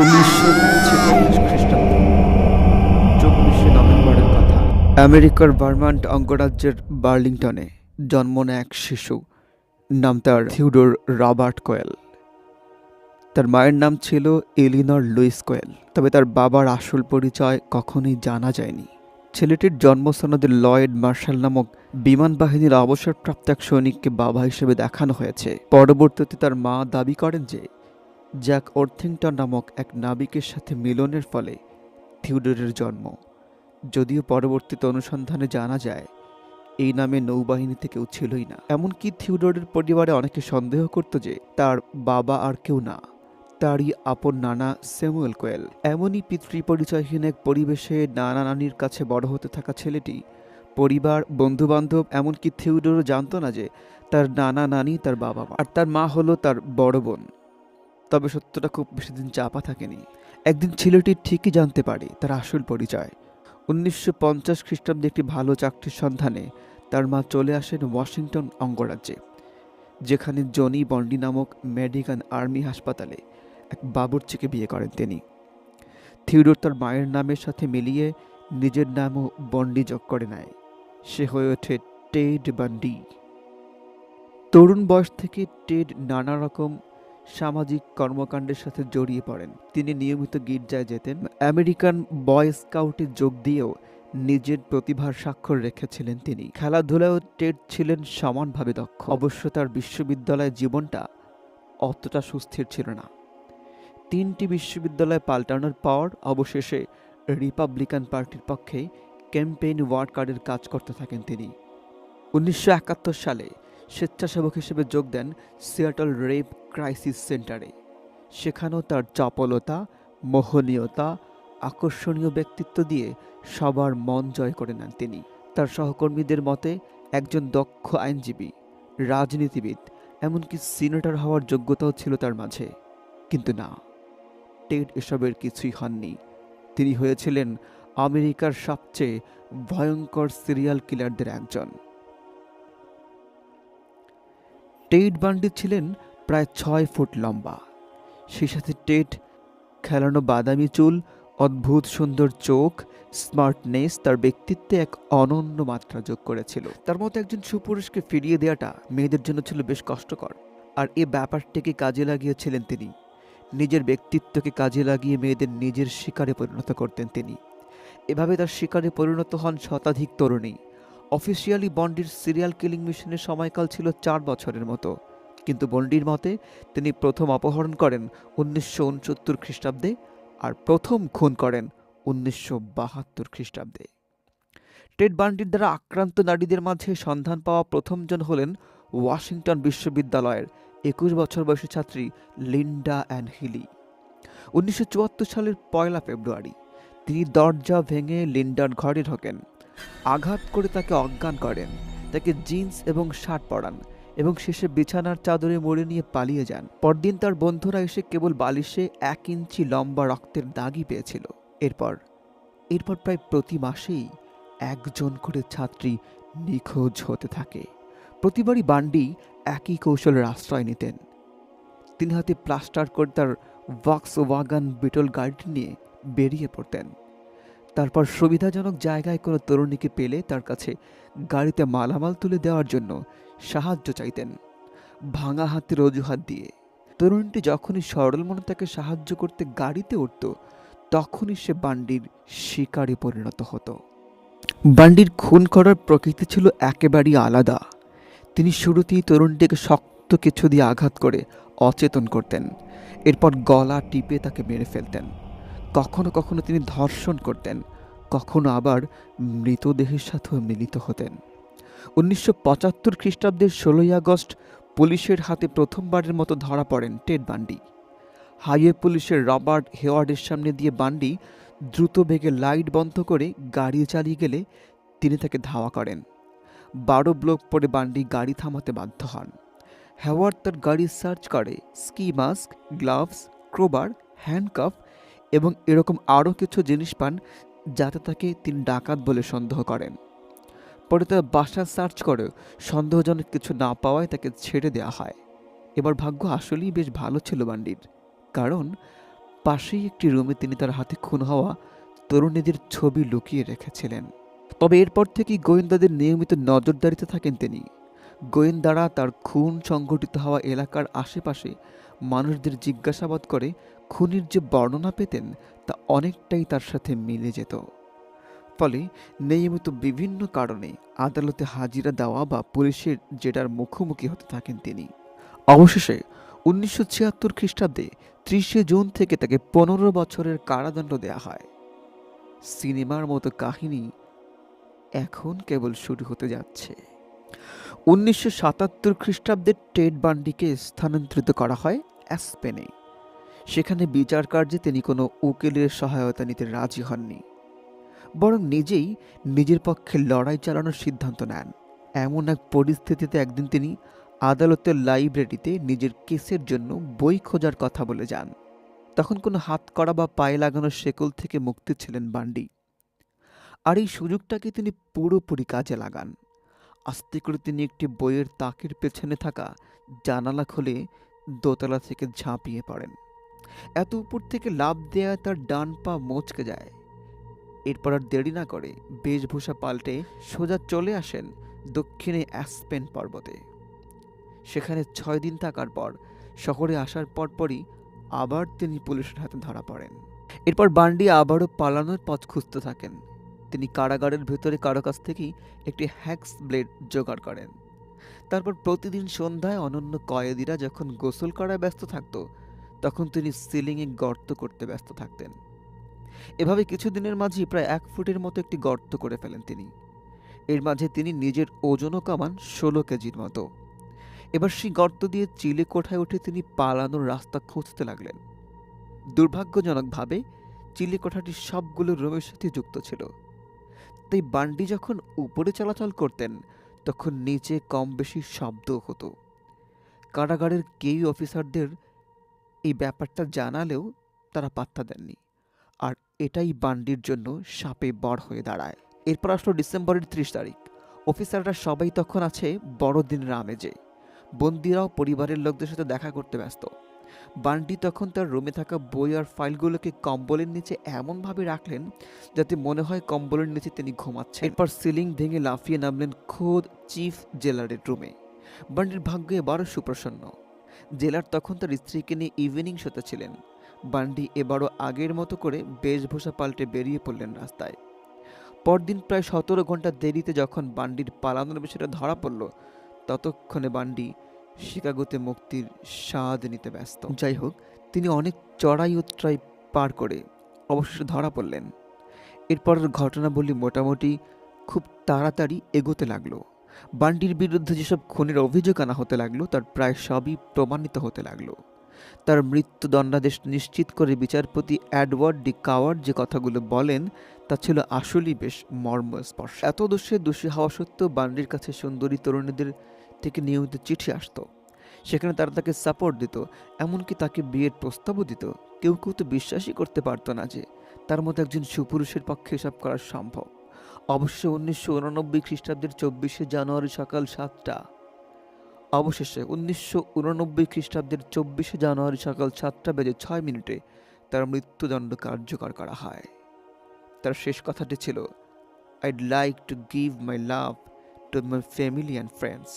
উনিশশো নভেম্বরের কথা। আমেরিকার ভার্মান্ট অঙ্গরাজ্যের বার্লিংটনে জন্ম এক শিশু। নাম তার থিউডোর রবার্ট কোয়েল। তার মায়ের নাম ছিল এলিনর লুইস কোয়েল। তবে তার বাবার আসল পরিচয় কখনোই জানা যায়নি। ছেলেটির জন্মসনদে লয়েড মার্শাল নামক বিমান বাহিনীর অবসরপ্রাপ্ত এক সৈনিককে বাবা হিসেবে দেখানো হয়েছে। পরবর্তীতে তার মা দাবি করেন যে জ্যাক অর্থিংটন নামক এক নাবিকের সাথে মিলনের ফলে থিউডোরের জন্ম। যদিও পরবর্তীতে অনুসন্ধানে জানা যায়, এই নামে নৌবাহিনীতে কেউ ছিলই না। এমনকি থিউডোরের পরিবারে অনেকে সন্দেহ করত যে, তার বাবা আর কেউ না। তারই আপন নানা স্যামুয়েল কোয়েল। এমনই পিতৃ পরিচয়হীন এক পরিবেশে নানা নানির কাছে বড় হতে থাকা ছেলেটি, পরিবার, বন্ধুবান্ধব, এমনকি থিউডোরও জানতো না যে, তার নানা নানি তার বাবা মা। আর তার মা হলো তার বড় বোন। তবে সত্যটা খুব বেশি দিন চাপা থাকেনি। একদিন ছেলেটি ঠিকই জানতে পারে তার আসল পরিচয়। উনিশশো পঞ্চাশ খ্রিস্টাব্দে একটি ভালো চাকরির সন্ধানে তার মা চলে আসেন ওয়াশিংটন অঙ্গরাজ্যে, যেখানে জনি বন্ডি নামক মেডিকান আর্মি হাসপাতালে এক বাবুর্চিকে বিয়ে করেন তিনি। থিওডোর তার মায়ের নামের সাথে মিলিয়ে নিজের নামও বন্ডি যোগ করে নেয়। সে হয়ে ওঠে টেড বান্ডি। তরুণ বয়স থেকে টেড নানা রকম সামাজিক কর্মকাণ্ডের সাথে জড়িয়ে পড়েন। তিনি নিয়মিত গির্জায় যেতেন। আমেরিকান বয় স্কাউটে যোগ দিয়েও নিজের প্রতিভার স্বাক্ষর রেখেছিলেন তিনি। খেলাধুলায়ও টেড ছিলেন সমানভাবে দক্ষ। অবশ্য তার বিশ্ববিদ্যালয় জীবনটা অতটা সুস্থির ছিল না। তিনটি বিশ্ববিদ্যালয় পাল্টানোর পর অবশেষে রিপাবলিকান পার্টির পক্ষে ক্যাম্পেইন ওয়ার্কারের কাজ করতে থাকেন তিনি। উনিশশো একাত্তর সালে স্বেচ্ছাসেবক হিসেবে যোগ দেন সিয়াটল রেপ ক্রাইসিস সেন্টারে সেখানেও তার চপলতা, মোহনীয়তা, আকর্ষণীয় ব্যক্তিত্ব দিয়ে সবার মন জয় করে নেন তিনি। তার সহকর্মীদের মতে, একজন দক্ষ আইনজীবী, রাজনীতিবিদ, এমনকি সিনেটর হওয়ার যোগ্যতাও ছিল তার মাঝে। কিন্তু না, টেড এসবের কিছুই হননি। তিনি হয়েছিলেন আমেরিকার সবচেয়ে ভয়ঙ্কর সিরিয়াল কিলারদের একজন। টেড বান্ডি ছিলেন প্রায় ছয় ফুট লম্বা। সেই সাথে টেট, খেলানো বাদামি চুল, অদ্ভুত সুন্দর চোখ, স্মার্টনেস তার ব্যক্তিত্বে এক অনন্য মাত্রা যোগ করেছিল। তার মতো একজন সুপুরুষকে ফিরিয়ে দেওয়াটা মেয়েদের জন্য ছিল বেশ কষ্টকর। আর এ ব্যাপারটিকে কাজে লাগিয়েছিলেন তিনি। নিজের ব্যক্তিত্বকে কাজে লাগিয়ে মেয়েদের নিজের শিকারে পরিণত করতেন তিনি। এভাবে তার শিকারে পরিণত হন শতাধিক তরুণী। অফিসিয়ালি বন্ডির সিরিয়াল কিলিং মিশনের সময়কাল ছিল চার বছরের মতো। কিন্তু বন্ডির মতে তিনি প্রথম অপহরণ করেন উনিশশো উনসত্তর খ্রিস্টাব্দে আর প্রথম খুন করেন উনিশশো বাহাত্তর খ্রিস্টাব্দে। টেড বান্ডির দ্বারা আক্রান্ত নারীদের মাঝে সন্ধান পাওয়া প্রথমজন হলেন ওয়াশিংটন বিশ্ববিদ্যালয়ের একুশ বছর বয়সী ছাত্রী লিন্ডা অ্যান্ড হিলি। উনিশশো চুয়াত্তর সালের পয়লা ফেব্রুয়ারি তিনি দরজা ভেঙে লিন্ডার ঘরে ঢোকেন। আঘাত করে তাকে অজ্ঞান করেন। তাকে জিন্স এবং শার্ট পরান। এবং শেষে বিছানার চাদরে মুড়ে নিয়ে পালিয়ে যান। পরদিন তার বন্ধুরা এসে কেবল বালিশে এক ইঞ্চি লম্বা রক্তের দাগই পেয়েছিল। এরপর এরপর প্রায় প্রতি মাসেই একজন করে ছাত্রী নিখোঁজ হতে থাকে। প্রতিবারই বান্ডি একই কৌশলের আশ্রয় নিতেন। তিনি হাতে প্লাস্টার করে তার ভক্স ওয়াগান বিটল গাড়িটি নিয়ে বেরিয়ে পড়তেন। তারপর সুবিধাজনক জায়গায় কোনো তরুণীকে পেলে তার কাছে গাড়িতে মালামাল তুলে দেওয়ার জন্য সাহায্য চাইতেন, ভাঙা হাতের অজুহাত দিয়ে। তরুণীটি যখনই সরল মনে তাকে সাহায্য করতে গাড়িতে উঠত, তখনই সে বান্ডির শিকারে পরিণত হতো। বান্ডির খুন করার প্রকৃতি ছিল একেবারেই আলাদা। তিনি শুরুতেই তরুণটিকে শক্ত কিছু দিয়ে আঘাত করে অচেতন করতেন, এরপর গলা টিপে তাকে মেরে ফেলতেন। কখনো কখনো তিনি ধর্ষণ করতেন, কখনো আবার মৃতদেহের সাথেও মিলিত হতেন। উনিশশো পঁচাত্তর খ্রিস্টাব্দের ষোলোই আগস্ট পুলিশের হাতে প্রথমবারের মতো ধরা পড়েন টেড বান্ডি। হাইওয়ে পুলিশের রবার্ট হেওয়ার্ডের সামনে দিয়ে বান্ডি দ্রুত বেগে লাইট বন্ধ করে গাড়ি চালিয়ে গেলে তিনি তাকে ধাওয়া করেন। বারো ব্লক পরে বান্ডি গাড়ি থামাতে বাধ্য হন। হ্যাওয়ার্ড তার গাড়ি সার্চ করে, ski mask, gloves, crowbar, handcuff এবং এরকম আরও কিছু জিনিস পান যাতে তাকে তিনি ডাকাত বলে সন্দেহ করেন। পরে তার বাসা সার্চ করে সন্দেহজনক কিছু না পাওয়ায় তাকে ছেড়ে দেওয়া হয়। এবার ভাগ্য আসলেই বেশ ভালো ছিল বান্ডির। কারণ পাশেই একটি রুমে তিনি তার হাতে খুন হওয়া তরুণীদের ছবি লুকিয়ে রেখেছিলেন। তবে এরপর থেকেই গোয়েন্দাদের নিয়মিত নজরদারিতে থাকেন তিনি। গোয়েন্দারা তার খুন সংঘটিত হওয়া এলাকার আশেপাশে মানুষদের জিজ্ঞাসাবাদ করে খুনির যে বর্ণনা পেতেন, তা অনেকটাই তার সাথে মিলে যেত। ফলে নিয়মিত বিভিন্ন কারণে আদালতে হাজিরা দেওয়া বা পুলিশের জেরার মুখোমুখি হতে থাকেন তিনি। অবশেষে উনিশশো ছিয়াত্তর খ্রিস্টাব্দে ত্রিশে জুন থেকে তাকে পনেরো বছরের কারাদণ্ড দেয়া হয়। সিনেমার মতো কাহিনী এখন কেবল শুরু হতে যাচ্ছে। উনিশশো সাতাত্তর খ্রিস্টাব্দে টেড বান্ডিকে স্থানান্তরিত করা হয় অ্যাসপেনে। সেখানে বিচার কার্যে তিনি কোনো উকিলের সহায়তা নিতে রাজি হননি। বরং নিজেই নিজের পক্ষে লড়াই চালানোর সিদ্ধান্ত নেন। এমন এক পরিস্থিতিতে একদিন তিনি আদালতের লাইব্রেরিতে নিজের কেসের জন্য বই খোঁজার কথা বলে যান। তখন কোনো হাত করা বা পায়ে লাগানোর শেকল থেকে মুক্তি ছিলেন বান্ডি। আর এই সুযোগটাকে তিনি পুরোপুরি কাজে লাগান। আস্তে করে তিনি একটি বইয়ের তাকের পেছনে থাকা জানালা খুলে দোতলা থেকে ঝাঁপিয়ে পড়েন। এত উপর থেকে লাভ দেয়া তার ডান পা মচকে যায়। এরপর আর দেরি না করে বেশভূষা পাল্টে সোজা চলে আসেন দক্ষিণে অ্যাসপেন পর্বতে। সেখানে ছয় দিন থাকার পর শহরে আসার পরপরই আবার তিনি পুলিশের হাতে ধরা পড়েন। এরপর বান্ডি আবারও পালানোর পথ খুঁজতে থাকেন। তিনি কারাগারের ভেতরে কারও কাছ থেকেই একটি হ্যাক্স ব্লেড জোগাড় করেন। তারপর প্রতিদিন সন্ধ্যায় অনন্য কয়েদিরা যখন গোসল করায় ব্যস্ত থাকত তখন তিনি সিলিংয়ে গর্ত করতে ব্যস্ত থাকতেন। এভাবে কিছুদিনের মাঝেই প্রায় এক ফুটের মতো একটি গর্ত করে ফেলেন তিনি। এর মাঝে তিনি নিজের ওজনও কামান ষোলো কেজির মতো। এবার সেই গর্ত দিয়ে চিলে কোঠায় উঠে তিনি পালানোর রাস্তা খুঁজতে লাগলেন। দুর্ভাগ্যজনকভাবে চিলে কোঠাটি সবগুলো রুমের সাথে যুক্ত ছিল। তাই বান্ডি যখন উপরে চলাচল করতেন, তখন নিচে কম বেশি শব্দ হতো। কারাগারের কেউ অফিসারদের এই ব্যাপারটা জানালেও তারা পাত্তা দেননি। আর এটাই বান্ডির জন্য সাপে বড় হয়ে দাঁড়ায়। এরপর আসলো ডিসেম্বরের ত্রিশ তারিখ। অফিসাররা সবাই তখন আছে বড়দিনের আমেজে বন্দিরাও পরিবারের লোকদের সাথে দেখা করতে ব্যস্ত। বান্ডি তখন তার রুমে থাকা বই আর ফাইলগুলোকে কম্বলের নিচে এমনভাবে রাখলেন যাতে মনে হয় কম্বলের নিচে তিনি ঘুমাচ্ছেন। এরপর সিলিং ভেঙে লাফিয়ে নামলেন খোদ চিফ জেলারের রুমে। বান্ডির ভাগ্য এবারও সুপ্রসন্ন। জেলার তখন তার স্ত্রীকে নিয়ে ইভিনিং শোতে ছিলেন। বান্ডি এবারও আগের মতো করে বেশভূষা পাল্টে বেরিয়ে পড়লেন রাস্তায়। পরদিন প্রায় সতেরো ঘণ্টা দেরিতে যখন বান্ডির পালানোর বিষয়টা ধরা পড়ল, ততক্ষণে বান্ডি শিকাগোতে মুক্তির স্বাদ নিতে ব্যস্ত। যাই হোক, তিনি অনেক চড়াই উত্তরাই পার করে অবশেষে ধরা পড়লেন। এরপরের ঘটনাবলী মোটামুটি খুব তাড়াতাড়ি এগোতে লাগল। বান্ডির বিরুদ্ধে যেসব খুনের অভিযোগ আনা হতে লাগল, তার প্রায় সবই প্রমাণিত হতে লাগল। তার মৃত্যুদণ্ডাদেশ নিশ্চিত করে বিচারপতি অ্যাডওয়ার্ড ডি কাওয়ার্ড যে কথাগুলো বলেন, তা ছিল আসলেই বেশ মর্মস্পর্শ। এত দোষে দোষী হওয়া সত্ত্বেও বান্ডির কাছে সুন্দরী তরুণীদের থেকে নিয়মিত চিঠি আসতো। সেখানে তারা তাকে সাপোর্ট দিত, এমনকি তাকে বিয়ের প্রস্তাবও দিত। কেউ কেউ তো বিশ্বাসই করতে পারতো না যে, তার মতো একজন সুপুরুষের পক্ষে এসব করা সম্ভব। অবশ্য উনিশশো উননব্বই খ্রিস্টাব্দের চব্বিশে জানুয়ারি সকাল সাতটা। অবশেষে উনিশশো উননব্বই খ্রিস্টাব্দের চব্বিশে জানুয়ারি সকাল সাতটা বেজে ছয় মিনিটে তার মৃত্যুদণ্ড কার্যকর করা হয়। তার শেষ কথাটি ছিল I'd like to give my love to my family and friends